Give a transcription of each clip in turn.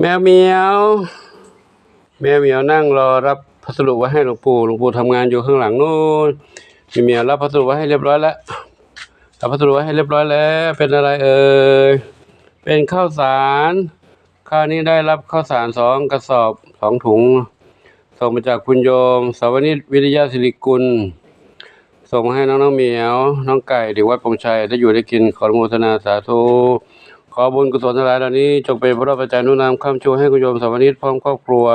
แมวเหมียว แมวเหมียวนั่งรอรับพัสดุไว้ให้หลวงปู่หลวงปู่ทำงานอยู่ข้างหลังนู่นมีเหมียวรับพัสดุไว้ให้เรียบร้อยแล้วรับพัสดุไว้ให้เรียบร้อยแล้ว เป็นอะไรเอ่ยเป็นข้าวสารคราวนี้ได้รับข้าวสารสองกระสอบสองถุง ส่งมาจากคุณโยมสาวนิตวิริยะสิริกุล ส่งมาให้น้องน้องเหมียว น้องไก่เด็กวัดปงชัยได้อยู่ได้กินขอโมทนาสาธุ ขอบุญกุศลทั้งหลายเหล่านี้จงเป็นพระปัจจัยหนุนนำคำชูให้คุณโยมสามนิตพร้อมครอบครัว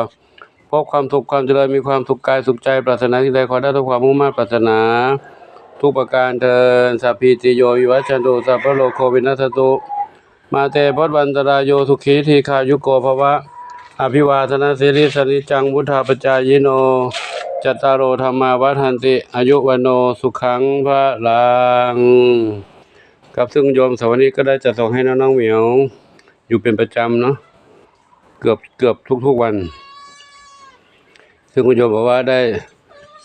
พบความสุขความเจริญมีความสุขกายสุขใจปรารถนาที่ใดขอได้ทุกความมุ่งมั่นปรารถนา ทุกประการเทินสัพพิติโยวิวัชชันตุสัพพะโลกโควินัสตุ มาเตปวัตวันตรายโยสุขีทีขายุโกภวะ อภิวาทนาสิริสนิจังวุธาปจายโนจตตารโอธรรมาวัฏันติ อายุวันโนสุขังพระลัง ครับซึ่งโยมสวัสดีก็ได้จัดส่งให้น้องๆเหมียว อยู่เป็นประจำเนาะเกือบเกือบทุกๆวัน ซึ่งคุณโยมบอกว่าได้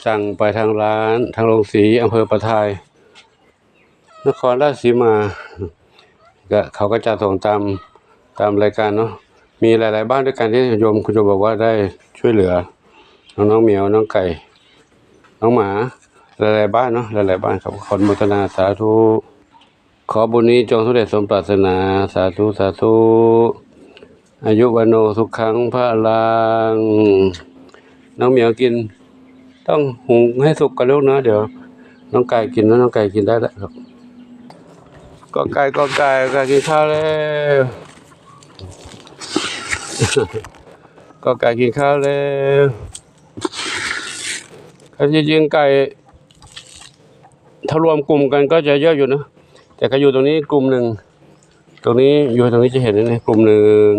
สั่งไปทางร้านทางโรงสีอำเภอประทาย นครราชสีมาก็เขาก็จะส่งตามตามรายการเนาะมีหลาย ๆ บ้านด้วยกันที่โยมคุณโยมบอกว่าได้ช่วยเหลือ น้องๆเหมียวน้องไก่ น้องหมาหลายๆบ้านเนาะหลายๆบ้านครับขอนุโมทนาสาธุ ขอบุญนี้จงสำเร็จสมปรารถนา สาธุ สาธุ อายุวันโนสุขังพระลัง น้องเหมียวกิน ต้องหุงให้สุกกันลูกนะ เดี๋ยว น้องไก่กินนะน้องไก่กินได้แล้วครับก็ไก่ก็ไก่ไก่กินข้าวแล้วก็ไก่กินข้าวแล้วถ้าจริงๆไก่ถ้ารวมกลุ่มกันก็จะเยอะอยู่นะ แต่ก็อยู่ตรงนี้กลุ่มหนึ่ง ตรงนี้อยู่ตรงนี้จะเห็นนะกลุ่มหนึ่ง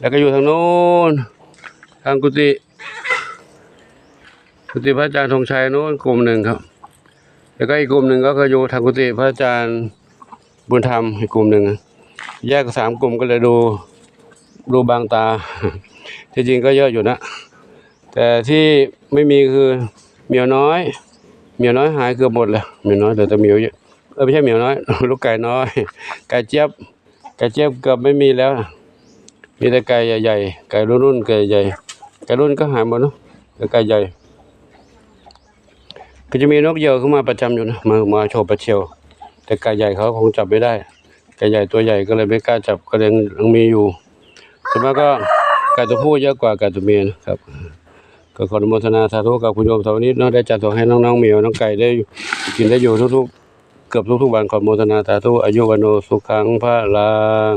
แล้วก็อยู่ทางโน้น ทางกุฏิกุฏิพระอาจารย์ธงชัยโน้นกลุ่มหนึ่งครับ แล้วก็อีกกลุ่มหนึ่งก็คืออยู่ทางกุฏิพระอาจารย์บุญธรรมอีกกลุ่มหนึ่งแยกสามกลุ่มก็เลยดูดูบางตา ที่จริงก็เยอะอยู่นะ แต่ที่ไม่มีคือเมียน้อย เมียน้อยหายเกือบหมดแล้วเมียน้อยเหลือแต่เมียเยอะ เออไม่ใช่เหมียวน้อย ลูกไก่น้อย ไก่เจี๊ยบ ไก่เจี๊ยบเกือบไม่มีแล้ว มีแต่ไก่ใหญ่ๆ ไก่รุ่นๆไก่ใหญ่ ไก่รุ่นก็หายหมดเนาะแต่ไก่ใหญ่ ก็จะมีนกเหยี่ยวเข้ามาประจำอยู่นะ มามาโชว์ประเชียว แต่ไก่ใหญ่เขาคงจับไม่ได้ ไก่ใหญ่ตัวใหญ่ก็เลยไม่กล้าจับ ก็เลยยังมีอยู่ส่วนมากก็ไก่ตัวผู้เยอะกว่าไก่ตัวเมียนะครับก็ขออนุโมทนาสาธุกับคุณโยมสาวนิดเนาะได้จัดส่งให้น้องๆเหมียวน้องไก่ได้กินได้อยู่ทุกๆ เกือบทุกๆวันขอโมทนาสาธุอายุวันโนสุขังพระลัง